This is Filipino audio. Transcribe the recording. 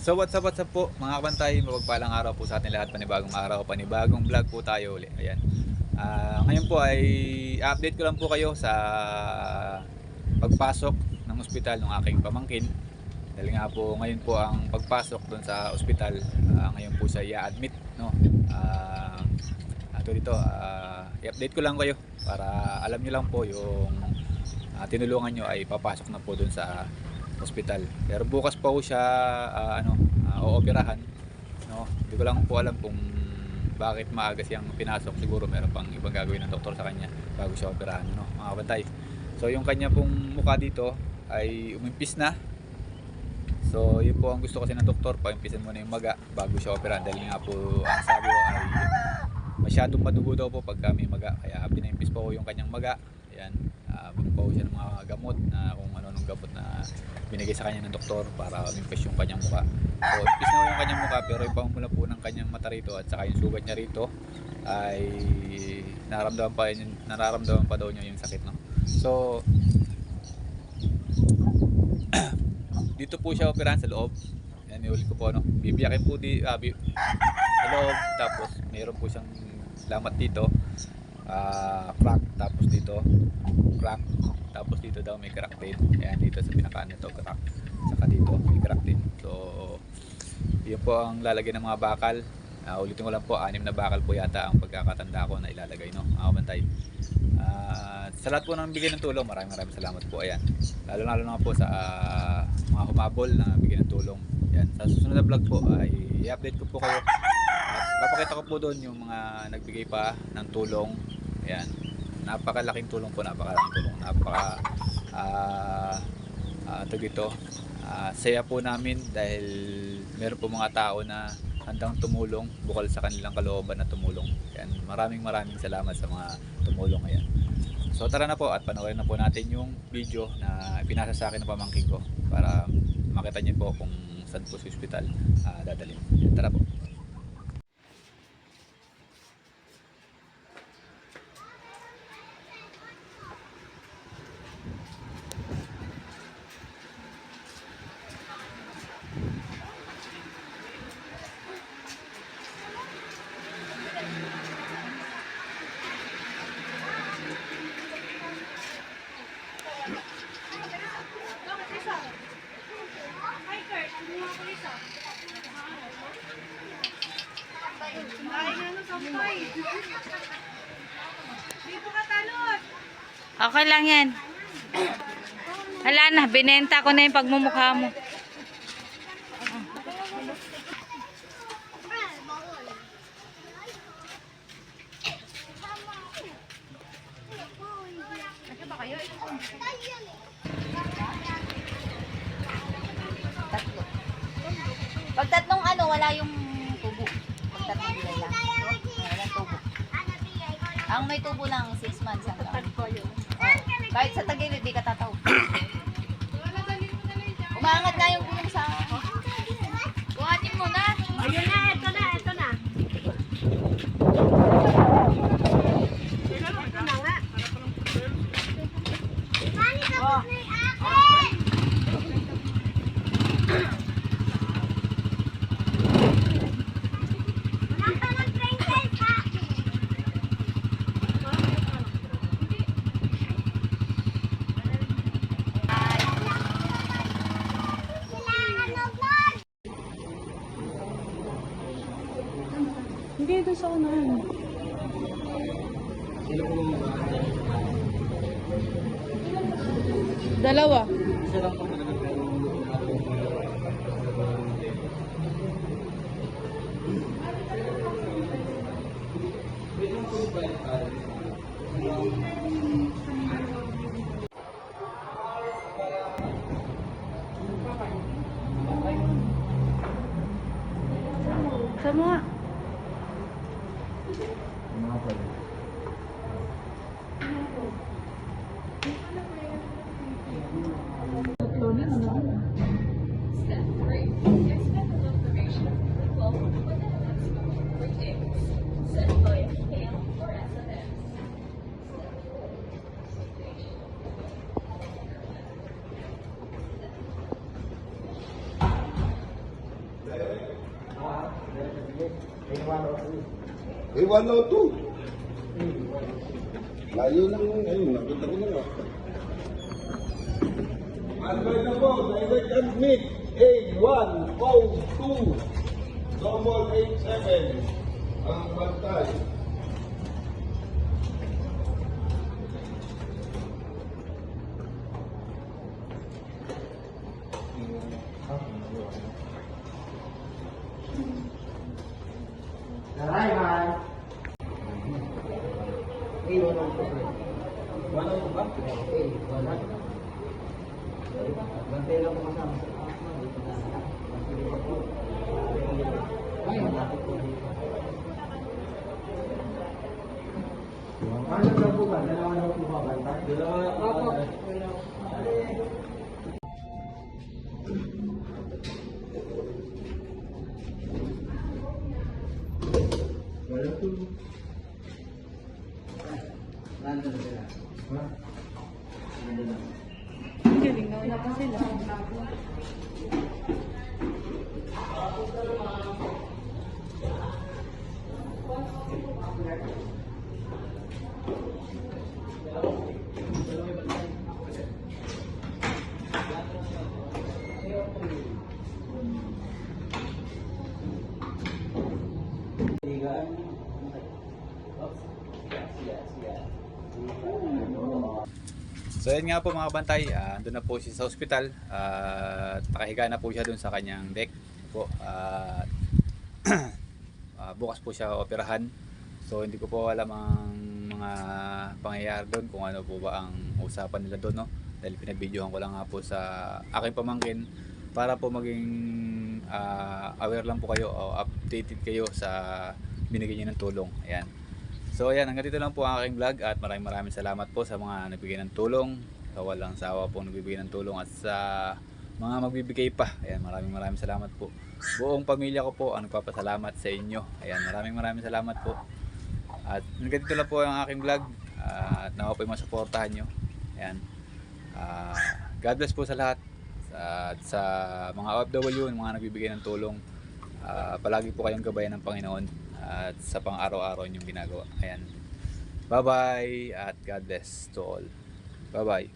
So what's up, what's up po mga kabantay, mapagpalang araw po sa ating lahat, panibagong araw, panibagong vlog po tayo uli. Ayan. Ah, ngayon po ay update ko lang po kayo sa pagpasok ng ospital ng aking pamangkin. Dahil nga po ngayon po ang pagpasok doon sa ospital, ah, ngayon po siya i-admit, no. Ah, ato dito, ah, i-update ko lang kayo para alam niyo lang po yung ah, tinulungan nyo ay papasok na po doon sa hospital. Pero bukas pa po siya ah, ano, uh, ooperahan. No? Hindi ko lang po alam kung bakit maaga siyang pinasok. Siguro meron pang ibang gagawin ng doktor sa kanya bago siya operahan, no? Mga bantay. So yung kanya pong mukha dito ay umimpis na. So yun po ang gusto kasi ng doktor, paimpisin mo na yung maga bago siya operahan dahil nga po ang sabi ko ay masyadong madugo daw po pagka may maga. Kaya pinaimpis po ko yung kanyang maga. Ayan, uh, po siya ng mga gamot na kung ano nung gamot na binigay sa kanya ng doktor para umimpis yung kanyang mukha. So, impis na yung kanyang mukha pero yung pamumula po ng kanyang mata rito at saka yung sugat niya rito ay nararamdaman pa nararamdaman pa daw niya yung sakit no. So dito po siya operahan sa loob. Yan yung ko po no. Bibiyakin po di ah, bi- sa loob tapos meron po siyang lamat dito. Ah, crack tapos dito crack tapos dito daw may crack din. Ayan dito sa pinakaan nito crack. Saka dito may crack din. So yun po ang lalagay ng mga bakal. Uh, ulitin ko lang po, anim na bakal po yata ang pagkakatanda ko na ilalagay no, mga kabantay. Ah, sa lahat po ng bigay ng tulong, maraming maraming salamat po. Ayan. Lalo lalo na po sa ah, mga humabol na bigay ng tulong. Ayan. Sa susunod na vlog po ay i-update ko po kayo. At papakita ko po doon yung mga nagbigay pa ng tulong. Ayan. Napakalaking tulong po, napakalaking tulong. Napaka ah, ito dito. Ah, saya po namin dahil meron po mga tao na handang tumulong bukal sa kanilang kalooban na tumulong. Ayan, maraming maraming salamat sa mga tumulong ayan. So tara na po at panoorin na po natin yung video na pinasa sa akin ng pamangkin ko para makita niyo po kung saan po sa ospital ah, dadalhin. Tara po. Okay lang yan. Hala na, binenta ko na yung pagmumukha mo. Pag tatlong ano, wala yung tubo. Pag tatlong bilay lang. Wala tubo. Ang may tubo lang, 6 months hanggang. Kahit sa tagilid, di ka tataw. Umaangat nga yung gulong sa... Kuhanin mo na. Ayun na, ito na, ito na. Ito na nga. Oh. Hindi, doon sa unahan. Dalawa. Sama Eh, 102. Layo ng, ayun, nakita ko na nga. Po, direct admit, A102, double 87, ang bantay. Okay, wala. Bantay lang po kasama sa asma dito na sa Masilipa po. Ay, malapit po dito. Ano na po ba? Dalawa na po ba? Dalawa na po ba? Wala po. Wala po. Wala po. na pavilhão. So yan nga po mga bantay, ah, andun na po siya sa ospital at nakahiga na po siya dun sa kanyang deck po. At ah, bukas po siya operahan. So hindi ko po alam ang mga pangyayari doon kung ano po ba ang usapan nila doon no. Dahil pinabidyohan ko lang nga po sa aking pamangkin para po maging ah, aware lang po kayo o updated kayo sa binigay niyo ng tulong. Ayan. So ayan, hanggang dito lang po ang aking vlog at maraming maraming salamat po sa mga nagbigay ng tulong, sa walang sawa po nagbibigay ng tulong at sa mga magbibigay pa. Ayan, maraming maraming salamat po. Buong pamilya ko po ang nagpapasalamat sa inyo. Ayan, maraming maraming salamat po. At hanggang dito lang po ang aking vlog at nawa po yung masuportahan nyo. Ayan. Ah, God bless po sa lahat. At sa mga OFW, mga nagbibigay ng tulong, ah, palagi po kayong gabayan ng Panginoon at sa pang-araw-araw niyong ginagawa. Ayan. Bye-bye at God bless to all. Bye-bye.